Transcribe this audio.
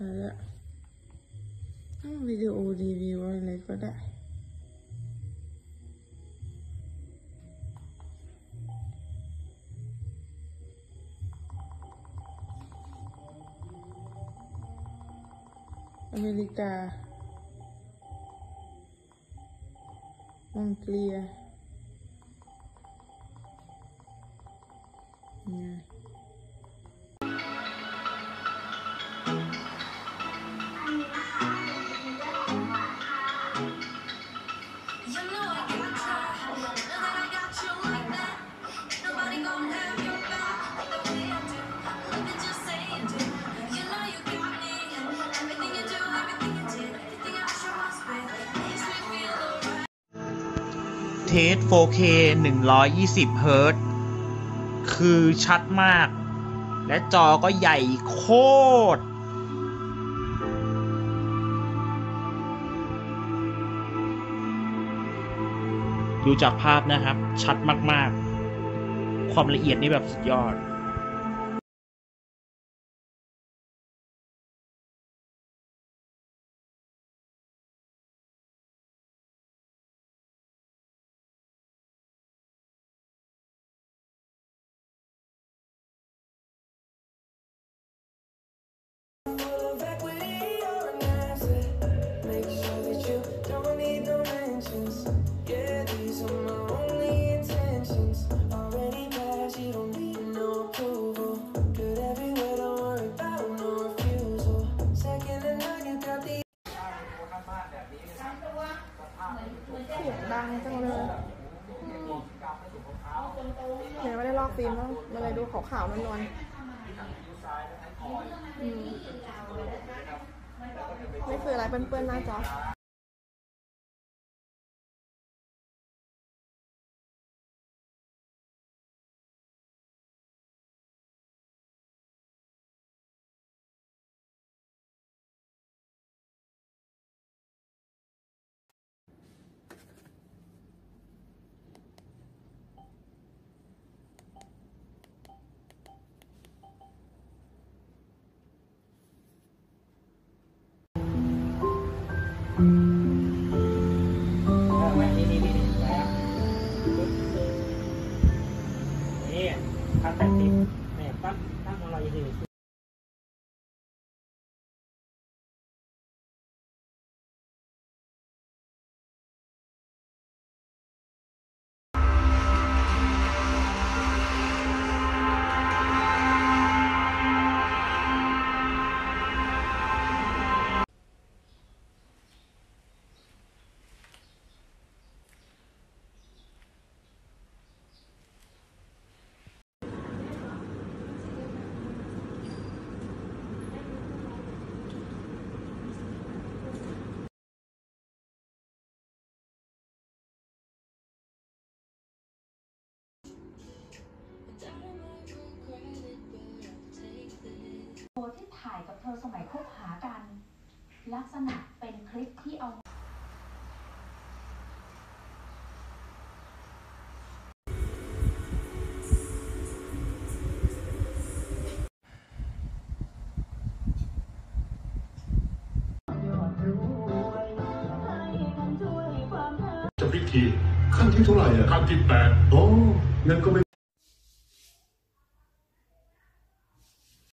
แล้วอ้าววิดีโอรีวิวอะไรก็ได้อเมริกาอังกฤษเนี่ย เทส 4K 120เฮิรต์คือชัดมาก และจอก็ใหญ่โคตร ดูจากภาพนะครับ ชัดมาก ๆ ความละเอียดนี่แบบสุดยอด เสียงดังจังเลยเห็นว่าได้ลอกฟิล์มแล้วมันเลยดูขาวๆนวลๆอืมนี่คืออะไรเปื้อนๆหน้าจอ พันแปด ตั้งตั้งของเราอย่างนี้โพสต์ที่ถ่ายกับเธอสมัยคบหากัน ลักษณะเป็นคลิปที่เอาจะพิธีขั้นที่เท่าไหร่อะขั้นที่แปดโอ้งั้นก็ไม่